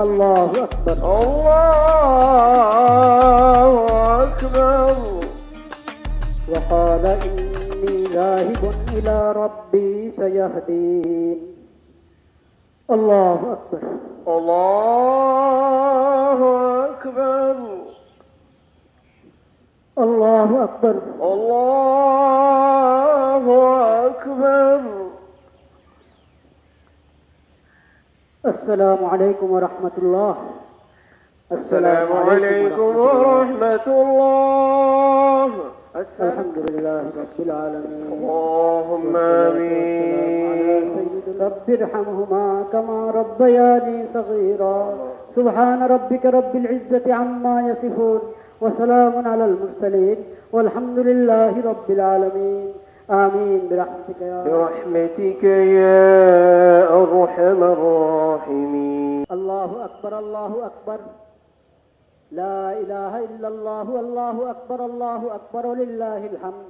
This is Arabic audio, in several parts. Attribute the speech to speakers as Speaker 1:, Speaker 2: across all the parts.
Speaker 1: الله أكبر.
Speaker 2: الله أكبر.
Speaker 1: وقال إني ذاهب إلى ربي سيهدين. الله أكبر.
Speaker 2: الله أكبر.
Speaker 1: الله أكبر.
Speaker 2: الله أكبر.
Speaker 1: السلام عليكم ورحمة الله.
Speaker 2: السلام عليكم ورحمة الله.
Speaker 1: الحمد لله رب العالمين.
Speaker 2: اللهم آمين.
Speaker 1: رب ارحمهما كما ربياني صغيرا. سبحان ربك رب العزة عما يصفون وسلام على المرسلين والحمد لله رب العالمين. آمين برحمتك يا
Speaker 2: برحمتك يا أرحم الراحمين.
Speaker 1: الله أكبر الله أكبر. لا إله إلا الله والله أكبر الله أكبر ولله الحمد.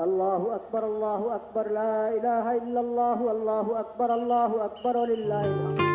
Speaker 1: الله أكبر الله أكبر. لا إله إلا الله والله أكبر الله أكبر ولله الحمد.